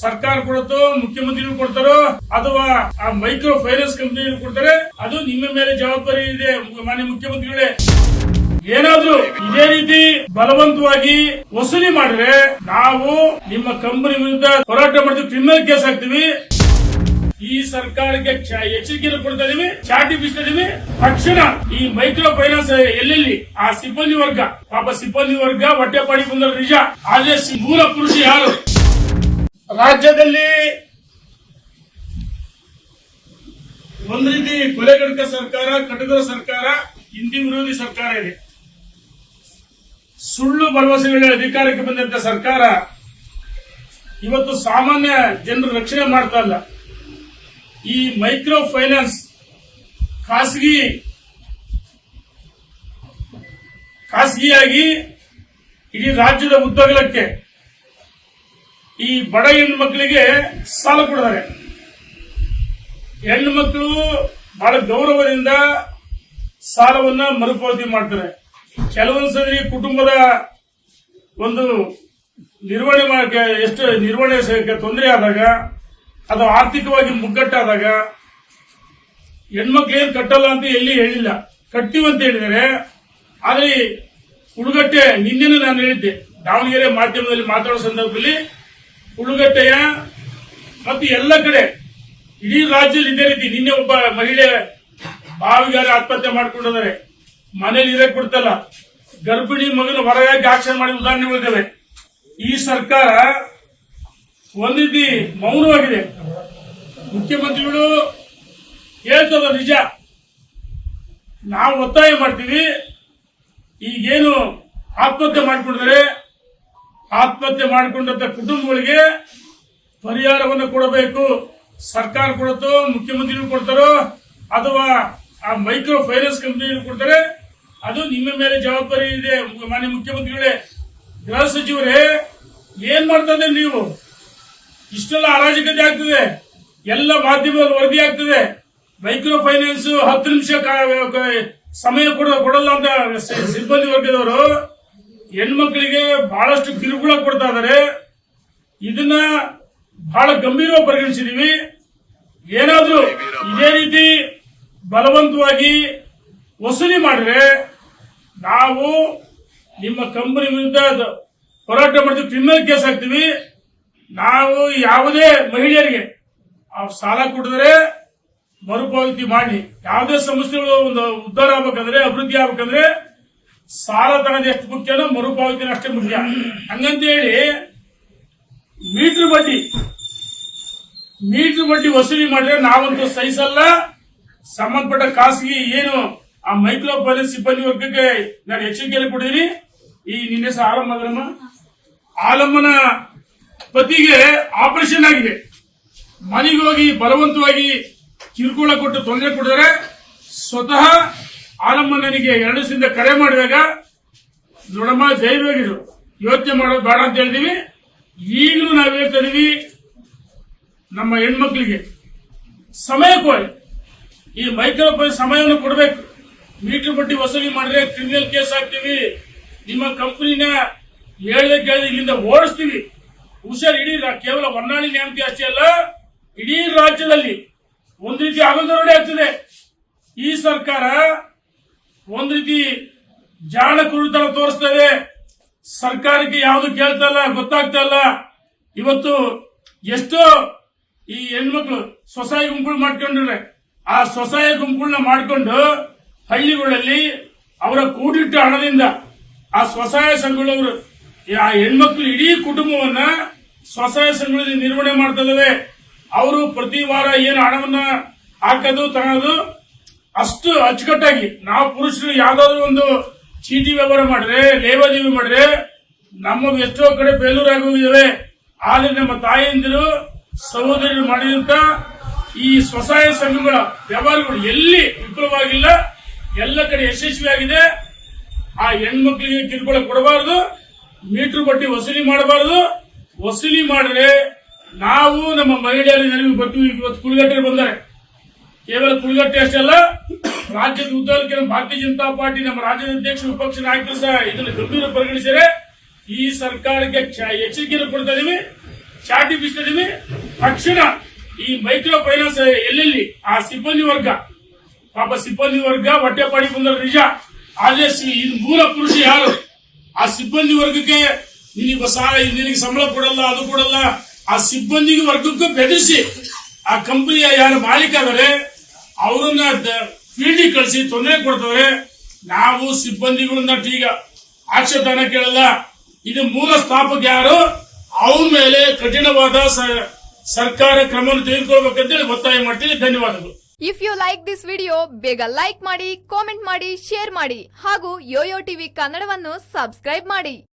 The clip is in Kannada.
ಸರ್ಕಾರ ಕೊಡುತ್ತೋ ಮುಖ್ಯಮಂತ್ರಿಗಳು ಕೊಡ್ತಾರೋ, ಅಥವಾ ಆ ಮೈಕ್ರೋ ಫೈನಾನ್ಸ್ ಕಂಪನಿ ಕೊಡ್ತಾರೆ, ಅದು ನಿಮ್ಮ ಮೇಲೆ ಜವಾಬ್ದಾರಿ ಇದೆ, ಮಾನ್ಯ ಮುಖ್ಯಮಂತ್ರಿಗಳೇ. ಏನಾದ್ರೂ ಇದೇ ರೀತಿ ಬಲವಂತವಾಗಿ ವಸೂಲಿ ಮಾಡಿದ್ರೆ ನಾವು ನಿಮ್ಮ ಕಂಪನಿ ವಿರುದ್ಧ ಹೋರಾಟ ಮಾಡ್ತೀವಿ ಕ್ರಿಮಿನಲ್ ಕೇಸ್ ಹಾಕ್ತೀವಿ ಈ ಸರ್ಕಾರಕ್ಕೆ ಎಚ್ಚರಿಕೆಯನ್ನು ಕೊಡ್ತಾ ಇದೀವಿ, ಚಾಟಿ ಬೀಸ್ತಾ ಇದೀವಿ. ತಕ್ಷಣ ಈ ಮೈಕ್ರೋ ಫೈನಾನ್ಸ್ ಎಲ್ಲೆಲ್ಲಿ? ಆ ಸಿಬ್ಬಂದಿ ವರ್ಗ. ಪಾಪ ಸಿಬ್ಬಂದಿ ವರ್ಗ ಹೊಟ್ಟೆಪಾಡಿ ಬಂದ ನಿಜ. ಆದ್ರೆ ಮೂಲ ಪುರುಷ ಯಾರು? ರಾಜ್ಯದಲ್ಲಿ ಒಂದ್ ರೀತಿ ಕೊಲೆಗಡಕ ಸರ್ಕಾರ ಕಟಕ ಸರ್ಕಾರ, ಹಿಂದಿ ವಿರೋಧಿ ಸರ್ಕಾರ ಇದೆ. ಸುಳ್ಳು ಭರವಸೆಗಳ ಅಧಿಕಾರಕ್ಕೆ ಬಂದಂತ ಸರ್ಕಾರ ಇವತ್ತು ಸಾಮಾನ್ಯ ಜನರು ರಕ್ಷಣೆ ಮಾಡ್ತಾ ಇಲ್ಲ. ಈ ಮೈಕ್ರೋ ಫೈನಾನ್ಸ್ ಖಾಸಗಿ ಖಾಸಗಿಯಾಗಿ ಇಡೀ ರಾಜ್ಯದ ಉದ್ದಗಲಕ್ಕೆ ಈ ಬಡ ಹೆಣ್ಣು ಮಕ್ಕಳಿಗೆ ಸಾಲ ಕೊಡ್ತಾರೆ. ಹೆಣ್ಣು ಮಕ್ಕಳು ಬಹಳ ಗೌರವದಿಂದ ಸಾಲವನ್ನ ಮರುಪಾವತಿ ಮಾಡ್ತಾರೆ. ಕೆಲವೊಂದು ಸರಿ ಕುಟುಂಬದ ಒಂದು ನಿರ್ವಹಣೆ ಮಾಡಕ್ಕೆ ಎಷ್ಟು ನಿರ್ವಹಣೆ ತೊಂದರೆ ಆದಾಗ, ಅದು ಆರ್ಥಿಕವಾಗಿ ಮುಗ್ಗಟ್ಟಾದಾಗ, ಹೆಣ್ಮಕ್ಳು ಏನು ಕಟ್ಟಲ್ಲ ಅಂತ ಎಲ್ಲಿ ಹೇಳಿಲ್ಲ. ಕಟ್ಟಿವಂತ ಹೇಳಿದರೆ, ಆದ್ರೆ ಹುಡುಗಟ್ಟೆ ನಿನ್ನೆನೂ ನಾನು ಹೇಳಿದ್ದೆ. ದಾವಣಗೆರೆ ಮಾಧ್ಯಮದಲ್ಲಿ ಮಾತಾಡೋ ಸಂದರ್ಭದಲ್ಲಿ ಉಳುಗಟ್ಟೆಯ ಮತ್ತು ಎಲ್ಲ ಕಡೆ ಇಡೀ ರಾಜ್ಯದಲ್ಲಿ ಇದೇ ರೀತಿ ನಿನ್ನೆ ಒಬ್ಬ ಮಹಿಳೆ ಬಾವಿಗಾರ ಆತ್ಮಹತ್ಯೆ ಮಾಡ್ಕೊಂಡಿದ್ದಾರೆ. ಮನೇಲಿ ಇರಕ್ ಕೊಡ್ತಲ್ಲ ಗರ್ಭಿಣಿ ಮಗನ ಹೊರಗಾಗಿ ಆಕ್ಷನ್ ಮಾಡಿದ ಉದಾಹರಣೆಗಳಿದ್ದಾವೆ. ಈ ಸರ್ಕಾರ ಒಂದು ಮೌನವಾಗಿದೆ. ಮುಖ್ಯಮಂತ್ರಿಗಳು ಹೇಳ್ತದ ನಿಜ. ನಾವು ಒತ್ತಾಯ ಮಾಡ್ತೀವಿ. ಈಗೇನು ಆತ್ಮಹತ್ಯೆ ಮಾಡಿಕೊಂಡಿದ್ದಾರೆ. ಆತ್ಮಹತ್ಯೆ ಮಾಡಿಕೊಂಡಂತ ಕುಟುಂಬಗಳಿಗೆ ಪರಿಹಾರವನ್ನು ಕೊಡಬೇಕು. ಸರ್ಕಾರ ಕೊಡುತ್ತೋ ಮುಖ್ಯಮಂತ್ರಿಗಳು ಕೊಡ್ತಾರೋ, ಅಥವಾ ಆ ಮೈಕ್ರೋ ಫೈನಾನ್ಸ್ ಕಂಪನಿ ಕೊಡ್ತಾರೆ. ಅದು ನಿಮ್ಮ ಮೇಲೆ ಜವಾಬ್ದಾರಿ ಇದೆ. ಮಾನ್ಯ ಮುಖ್ಯಮಂತ್ರಿಗಳೇ, ಗೃಹ ಸಚಿವರೇ, ಏನ್ ಮಾಡ್ತಾ ನೀವು? ಇಷ್ಟೆಲ್ಲ ಅರಾಜಕತೆ ಆಗ್ತದೆ. ಎಲ್ಲ ಮಾಧ್ಯಮದಲ್ಲಿ ವರದಿ ಆಗ್ತದೆ. ಮೈಕ್ರೋ ಫೈನಾನ್ಸ್ ಹತ್ತು ನಿಮಿಷ ಸಮಯ ಕೊಡ ಕೊಡಲ್ಲ ಅಂತ ಸಿಬ್ಬಂದಿ ವರ್ಗದವರು. ಹೆಣ್ಮಕ್ಳಿಗೆ ಬಹಳಷ್ಟು ಕಿರುಕುಳ ಕೊಡ್ತಾ ಇದಾರೆ. ಇದನ್ನ ಬಹಳ ಗಂಭೀರವಾಗಿ ಪರಿಗಣಿಸಿದೀವಿ. ಏನಾದ್ರೂ ಇದೇ ರೀತಿ ಬಲವಂತವಾಗಿ ವಸೂಲಿ ಮಾಡಿದ್ರೆ ನಾವು ನಿಮ್ಮ ಕಂಪನಿ ವಿರುದ್ಧ ಹೋರಾಟ ಮಾಡ್ತೀವಿ ಕ್ರಿಮಿನಲ್ ಕೇಸ್ ಹಾಕ್ತೀವಿ ನಾವು ಯಾವುದೇ ಮಹಿಳೆಯರಿಗೆ ಸಾಲ ಕೊಡಿದ್ರೆ ಮರುಪಾವತಿ ಮಾಡಿ. ಯಾವುದೇ ಸಂಸ್ಥೆಗಳು ಒಂದು ಉದ್ಧಾರ ಆಗ್ಬೇಕಂದ್ರೆ, ಅಭಿವೃದ್ಧಿ ಆಗ್ಬೇಕಂದ್ರೆ ಸಾಲ ತಗೊಂಡು ಎಷ್ಟು ಮುಖ್ಯನೋ ಮರುಪಾವತಿ ಅಷ್ಟೇ ಮುಖ್ಯ. ಹಂಗಂತ ಹೇಳಿ ಮೀಟರ್ ಬಡ್ಡಿ ಮೀಟರ್ ಬಡ್ಡಿ ವಸೂಲಿ ಮಾಡಿದ್ರೆ ನಾವಂತೂ ಸಹಿಸಲ್ಲ. ಸಂಬಂಧಪಟ್ಟ ಖಾಸಗಿ ಏನು ಆ ಮೈಕ್ರೋ ಫೈನಾನ್ಸ್ ಸಿಬ್ಬಂದಿ ವರ್ಗಕ್ಕೆ ನಾನು ಎಚ್ಚರಿಕೆಯಲ್ಲಿ ಕೊಡಿದೀನಿ ಈ ನಿನ್ನೆ ಸಹ ಆಲಮ್ಮ ಆಲಮ್ಮನ ಪತಿಗೆ ಆಪರೇಷನ್ ಆಗಿದೆ. ಮನೆಗೆ ಹೋಗಿ ಬಲವಂತವಾಗಿ ಕಿರುಕುಳ ಕೊಟ್ಟು ತೊಂದರೆ ಕೊಡಿದರೆ ಸ್ವತಃ ಆಲಮ್ಮ ನನಗೆ ಎರಡು ದಿವಸದಿಂದ ಕರೆ ಮಾಡಿದಾಗ ನೋಡಮ್ಮ ಧೈರ್ಯವಾಗಿರು ಯೋಚನೆ ಮಾಡೋದು ಬೇಡ ಅಂತ ಹೇಳ್ತೀವಿ. ಈಗಲೂ ನಾವು ಹೇಳ್ತಾ ಇದೀವಿ ನಮ್ಮ ಹೆಣ್ಮಕ್ಳಿಗೆ ಸಮಯ ಕೊಡಿ. ಈ ಮೈಕ್ರೋ ಸಮಯವನ್ನು ಕೊಡಬೇಕು. ಮೀಟರ್ ಬಡ್ಡಿ ವಸೂಲಿ ಮಾಡಿದ್ರೆ ಕ್ರಿಮಿನಲ್ ಕೇಸ್ ಹಾಕ್ತೀವಿ ನಿಮ್ಮ ಕಂಪನಿನ ಹೇಳದೆ ಕೇಳದೆ ಇಲ್ಲಿಂದ ಓಡಿಸ್ತೀವಿ. ಹುಷಾರ್ ಇಡೀ ಕೇವಲ ಹೊನ್ನಾಳಿ ನ್ಯಾಮತಿ ಅಷ್ಟೇ ಅಲ್ಲ, ಇಡೀ ರಾಜ್ಯದಲ್ಲಿ ಒಂದು ರೀತಿ ಆಗೋದರಡೆ ಆಗ್ತದೆ. ಈ ಸರ್ಕಾರ ಒಂದ್ ರೀತಿ ಜಾಣ ಕುರುತನ ತೋರಿಸ್ತೇವೆ ಸರ್ಕಾರಕ್ಕೆ ಯಾವುದು ಕೇಳ್ತಾ ಇಲ್ಲ, ಗೊತ್ತಾಗ್ತಾ ಇಲ್ಲ. ಇವತ್ತು ಎಷ್ಟೋ ಈ ಹೆಣ್ಮಕ್ಳು ಸ್ವಸಹಾಯ ಗುಂಪುಗಳು ಮಾಡ್ಕೊಂಡಿರ್ರೆ ಆ ಸ್ವಸಹಾಯ ಗುಂಪುಗಳನ್ನ ಮಾಡಿಕೊಂಡು ಹಳ್ಳಿಗಳಲ್ಲಿ ಅವರ ಕೂಡಿಟ್ಟ ಹಣದಿಂದ ಆ ಸ್ವಸಹಾಯ ಸಂಘಗಳವರು, ಆ ಹೆಣ್ಮಕ್ಳು ಇಡೀ ಕುಟುಂಬವನ್ನ ಸ್ವಸಹಾಯ ಸಂಘಗಳಲ್ಲಿ ನಿರ್ವಹಣೆ ಮಾಡ್ತಾ ಅವರು ಪ್ರತಿ ವಾರ ಏನು ಹಣವನ್ನ ಹಾಕೋದು ತಗೊಳ್ಳೋದು ಅಷ್ಟು ಅಚ್ಚುಕಟ್ಟಾಗಿ ನಾವು ಪುರುಷರು ಯಾವ್ದಾದ್ರು ಒಂದು ಚೀಟಿ ವ್ಯವಹಾರ ಮಾಡಿದ್ರೆ ಲೇವಾದೇವಿ ಮಾಡಿದ್ರೆ ನಮ್ಮ ಎಷ್ಟೋ ಕಡೆ ಫೇಲ್ಯೂರ್ ಆಗೋಗಿದ್ದಾವೆ ಆದ್ರೆ ನಮ್ಮ ತಾಯಿಯಂದಿರು ಸಹೋದರರು ಮಾಡಿದಂತ ಈ ಸ್ವಸಹಾಯ ಸಂಘಗಳ ವ್ಯವಹಾರಗಳು ಎಲ್ಲಿ ವಿಫಲವಾಗಿಲ್ಲ, ಎಲ್ಲ ಕಡೆ ಯಶಸ್ವಿಯಾಗಿದೆ ಆ ಹೆಣ್ಮಕ್ಳಿಗೆ ಕಿರುಕುಳ ಕೊಡಬಾರದು, ಮೀಟರ್ ಬಟ್ಟಿ ವಸೂಲಿ ಮಾಡಬಾರದು. ವಸೂಲಿ ಮಾಡಿದ್ರೆ ನಾವು ನಮ್ಮ ಮಹಿಳೆಯರು ನೆನಪು ಬಟ್ಟು ಇವತ್ತು ಕುಳಿಗಟ್ಟರು ಬಂದರೆ. ಕೇವಲ ಕುಳಿಗಟ್ಟೆ ಅಷ್ಟೇ ಅಲ್ಲ, ರಾಜ್ಯದ ಉದ್ದಕ್ಕೆ ಭಾರತೀಯ ಜನತಾ ಪಾರ್ಟಿ ನಮ್ಮ ರಾಜ್ಯದ ಅಧ್ಯಕ್ಷ ವಿಪಕ್ಷ ನಾಯಕರು ಸಹ ಇದನ್ನು ಗಂಭೀರ ಪರಿಗಣಿಸಿದರೆ ಈ ಸರ್ಕಾರಕ್ಕೆ ಎಚ್ಚರಿಕೆಯನ್ನು ಕೊಡ್ತಾ ಇದೀವಿ, ಚಾಟಿ ಬೀಸಿದೀವಿ ತಕ್ಷಣ ಈ ಮೈಕ್ರೋ ಫೈನಾನ್ಸ್ ಎಲ್ಲೆಲ್ಲಿ? ಆ ಸಿಬ್ಬಂದಿ ವರ್ಗ. ಪಾಪ ಸಿಬ್ಬಂದಿ ವರ್ಗ ಹೊಟ್ಟೆ ಪಾಡಿ ಬಂದ ನಿಜ. ಆದ್ರೆ ಇದು ಮೂಲ ಪುರುಷ ಯಾರು? ಆ ಸಿಬ್ಬಂದಿ ವರ್ಗಕ್ಕೆ ನಿನಗೆ ಸಹಾಯ ನಿನಗೆ ಸಂಬಳ ಕೊಡಲ್ಲ, ಅದು ಕೊಡಲ್ಲ. ಆ ಸಿಬ್ಬಂದಿಗೆ ವರ್ಗಕ್ಕೂ ಬೆದರಿಸಿ ಆ ಕಂಪನಿಯ ಯಾರು ಮಾಲೀಕ ಅವರೇ ಅವರನ್ನ ಫೀಲ್ಡಿಗೆ ಕಳಿಸಿ ತೊಂದರೆ ಕೊಡ್ತವ್ರೆ, ನಾವು ಸಿಬ್ಬಂದಿಗಳನ್ನ ಈಗ ಆಕ್ಷೇಪಣೆ ಕೇಳಲ್ಲ. ಇದು ಮೂಲ ಸ್ಥಾಪಕ ಯಾರು? ಅವ್ರ ಮೇಲೆ ಕಠಿಣವಾದ ಸರ್ಕಾರ ಕ್ರಮವನ್ನು ತೆಗೆದುಕೊಳ್ಬೇಕಂತೇಳಿ ಒತ್ತಾಯ ಮಾಡ್ತೀನಿ. ಧನ್ಯವಾದಗಳು. If you like this video ಬೇಗ ಲೈಕ್ ಮಾಡಿ ಕಾಮೆಂಟ್ ಮಾಡಿ ಶೇರ್ ಮಾಡಿ, ಹಾಗೂ ಯೋಯೋ ಟಿವಿ ಕನ್ನಡವನ್ನು ಸಬ್ಸ್ಕ್ರೈಬ್ ಮಾಡಿ.